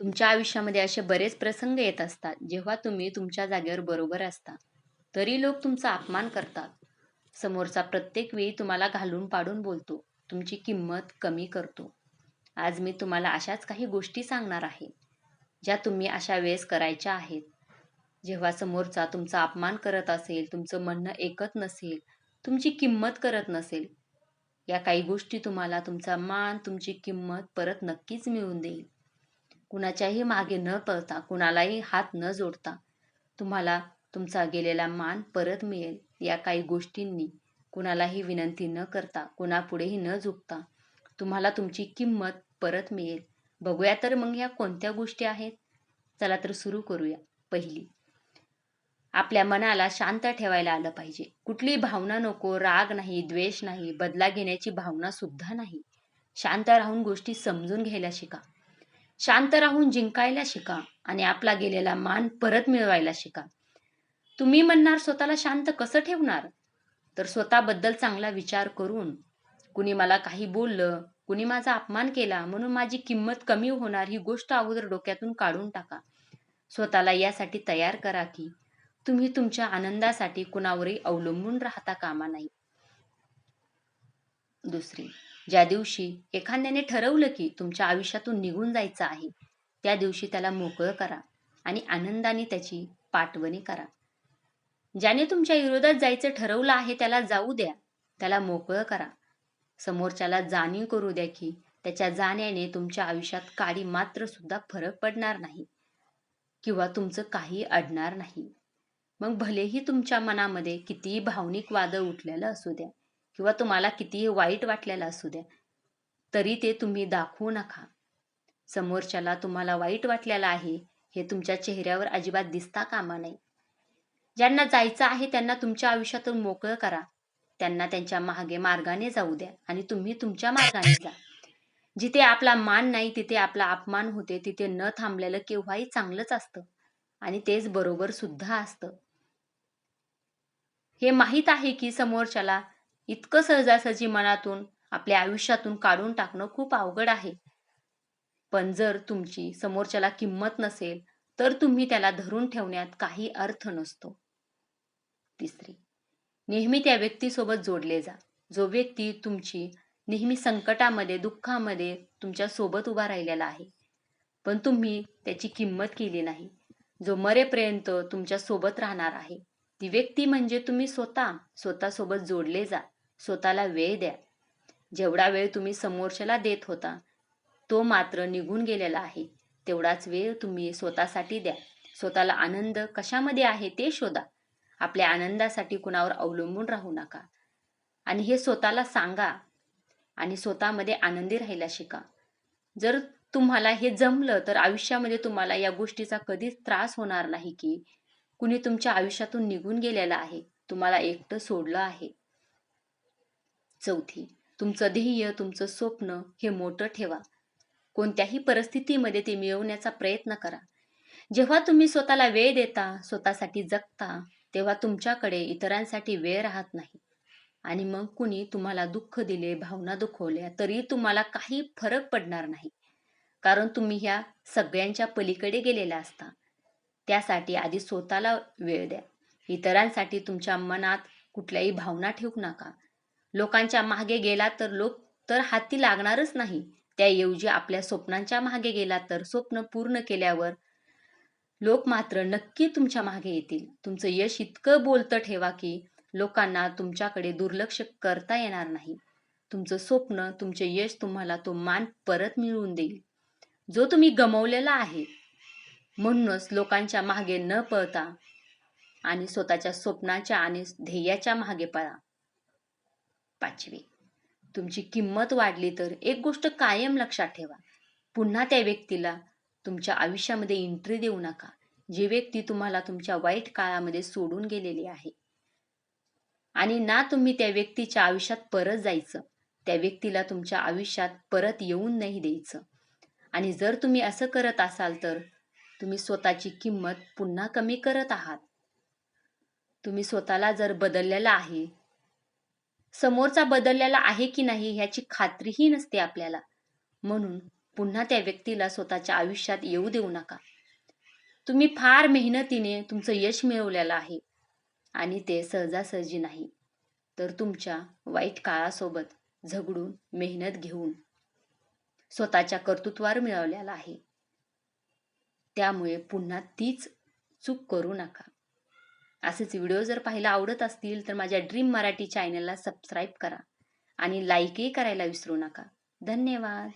तुमच्या आयुष्यामध्ये असे बरेच प्रसंग येत असतात जेव्हा तुम्ही तुमच्या जागेवर बरोबर असता. तरी लोक तुमचा अपमान करतात. समोरचा प्रत्येक वेळी तुम्हाला घालून पाडून बोलतो. तुमची किंमत कमी करतो. आज मी तुम्हाला अशाच काही गोष्टी सांगणार आहे ज्या तुम्ही अशा वेळेस करायच्या आहेत. जेव्हा समोरचा तुमचा अपमान करत असेल तुमचं म्हणणं ऐकत नसेल तुमची किंमत करत नसेल या काही गोष्टी तुम्हाला तुमचा मान तुमची किंमत परत नक्कीच मिळवून देईल. कुणाच्याही मागे न पळता कुणालाही हात न जोडता तुम्हाला तुमचा गेलेला मान परत मिळेल या काही गोष्टींनी. कुणालाही विनंती न करता कुणापुढेही न झुकता तुम्हाला तुमची किंमत परत मिळेल. बघूया तर मग या कोणत्या गोष्टी आहेत? चला तर सुरू करूया. पहिली आपल्या मनाला शांत ठेवायला आलं पाहिजे. कुठली भावना नको राग नाही द्वेष नाही बदला घेण्याची भावना सुद्धा नाही. शांत राहून गोष्टी समजून घ्यायला शिका. शांत राहून जिंकायला शिका आणि आपला गेलेला मान परत मिळवायला शिका. तुम्ही म्हणणार स्वतःला शांत कसं ठेवणार? तर स्वतःबद्दल चांगला विचार करून कुणी मला काही बोललं कुणी माझा अपमान केला म्हणून माझी किंमत कमी होणार ही गोष्ट अगोदर डोक्यातून काढून टाका. स्वतःला यासाठी तयार करा की तुम्ही तुमच्या आनंदासाठी कुणावरही अवलंबून राहता कामा नाही. दुसरी. ज्या दिवशी एखाद्याने ठरवलं की तुमच्या आयुष्यातून निघून जायचं आहे त्या दिवशी त्याला मोकळं करा आणि आनंदाने त्याची पाठवणी करा. ज्याने तुमच्या विरोधात जायचं ठरवलं आहे त्याला जाऊ द्या त्याला मोकळं करा. समोरच्याला जाणीव करू द्या की त्याच्या जाण्याने तुमच्या आयुष्यात काळी मात्र सुद्धा फरक पडणार नाही किंवा तुमचं काही अडणार नाही. मग भलेही तुमच्या मनामध्ये कितीही भावनिक वादळ उठलेलं असू द्या किंवा तुम्हाला कितीही वाईट वाटलेलं असू द्या तरी ते तुम्ही दाखवू नका. समोरच्याला तुम्हाला वाईट वाटलेलं आहे हे तुमच्या चेहऱ्यावर अजिबात दिसता कामा नाही ज्यांना जायचं आहे त्यांना तुमच्या आयुष्यातून मोकळं करा. त्यांना त्यांच्या मागे मार्गाने जाऊ द्या आणि तुम्ही तुमच्या मार्गाने जा. जिथे आपला मान नाही तिथे आपला अपमान होते तिथे न थांबलेलं केव्हाही चांगलंच असतं आणि तेच बरोबर सुद्धा असतं. हे माहीत आहे की समोरच्याला इतकं सहजासहजी मनातून आपल्या आयुष्यातून काढून टाकणं खूप अवघड आहे. पण जर तुमची समोरच्याला किंमत नसेल तर तुम्ही त्याला धरून ठेवण्यात काही अर्थ नसतो. तिसरी नेहमी त्या व्यक्तीसोबत जोडले जा. जो व्यक्ती तुमची नेहमी संकटामध्ये दुःखामध्ये तुमच्यासोबत उभा राहिलेला आहे. पण तुम्ही त्याची किंमत केली नाही. जो मरेपर्यंत तुमच्यासोबत राहणार आहे. ती व्यक्ती म्हणजे तुम्ही स्वतः. स्वतःसोबत जोडले जा. स्वतःला वेळ द्या. जेवढा वेळ तुम्ही समोरच्याला देत होता तो मात्र निघून गेलेला आहे. तेवढाच वेळ तुम्ही स्वतःसाठी द्या. स्वतःला आनंद कशामध्ये आहे ते शोधा. आपल्या आनंदासाठी कुणावर अवलंबून राहू नका. आणि हे स्वतःला सांगा आणि स्वतःमध्ये आनंदी राहायला शिका. जर तुम्हाला हे जमलं तर आयुष्यामध्ये तुम्हाला या गोष्टीचा कधीच त्रास होणार नाही की कुणी तुमच्या आयुष्यातून निघून गेलेलं आहे. तुम्हाला एकटं सोडलं आहे. चौथी. तुमचं ध्येय तुमचं स्वप्न हे मोठं ठेवा. कोणत्याही परिस्थितीमध्ये ते मिळवण्याचा प्रयत्न करा. जेव्हा तुम्ही स्वतःला वेळ देता स्वतःसाठी जगता तेव्हा तुमच्याकडे इतरांसाठी वेळ राहत नाही. आणि मग कुणी तुम्हाला दुःख दिले भावना दुखवल्या तरी तुम्हाला काही फरक पडणार नाही. कारण तुम्ही ह्या सगळ्यांच्या पलीकडे गेलेला असता. त्यासाठी आधी स्वतःला वेळ द्या. इतरांसाठी तुमच्या मनात कुठल्याही भावना ठेवू नका. लोकांच्या मागे गेला तर लोक तर हाती लागणारच नाही. त्याऐवजी आपल्या स्वप्नांच्या मागे गेला तर स्वप्न पूर्ण केल्यावर लोक मात्र नक्की तुमच्या मागे येतील. तुमचं यश इतकं बोलतं ठेवा की लोकांना तुमच्याकडे दुर्लक्ष करता येणार नाही. तुमचं स्वप्न तुमचे यश तुम्हाला तो मान परत मिळवून देईल. जो तुम्ही गमवलेला आहे म्हणूनच लोकांच्या मागे न पळता आणि स्वतःच्या स्वप्नाच्या आणि ध्येयाच्या मागे पळा. पाचवी. तुमची किंमत वाढली तर एक गोष्ट कायम लक्षात ठेवा. पुन्हा त्या व्यक्तीला तुमच्या आयुष्यामध्ये एंट्री देऊ नका. जी व्यक्ती तुम्हाला तुमच्या वाईट काळामध्ये सोडून गेलेली आहे. आणि ना तुम्ही त्या व्यक्तीच्या आयुष्यात परत जायचं. त्या व्यक्तीला तुमच्या आयुष्यात परत येऊन नाही द्यायचं. आणि जर तुम्ही असं करत असाल तर तुम्ही स्वतःची किंमत पुन्हा कमी करत आहात. तुम्ही स्वतःला जर बदललेला आहे समोरचा बदललेला आहे की नाही ह्याची खात्रीही नसते आपल्याला. म्हणून पुन्हा त्या व्यक्तीला स्वतःच्या आयुष्यात येऊ देऊ नका. तुम्ही फार मेहनतीने तुमचं यश मिळवलेलं आहे आणि ते सहजासहजी नाही. तर तुमच्या वाईट काळासोबत झगडून मेहनत घेऊन स्वतःच्या कर्तृत्वावर मिळवलेला आहे. त्यामुळे पुन्हा तीच चूक करू नका. असेच व्हिडिओ जर पाहायला आवडत असतील तर माझ्या ड्रीम मराठी चॅनलला सबस्क्राईब करा आणि लाईकही करायला विसरू नका. धन्यवाद.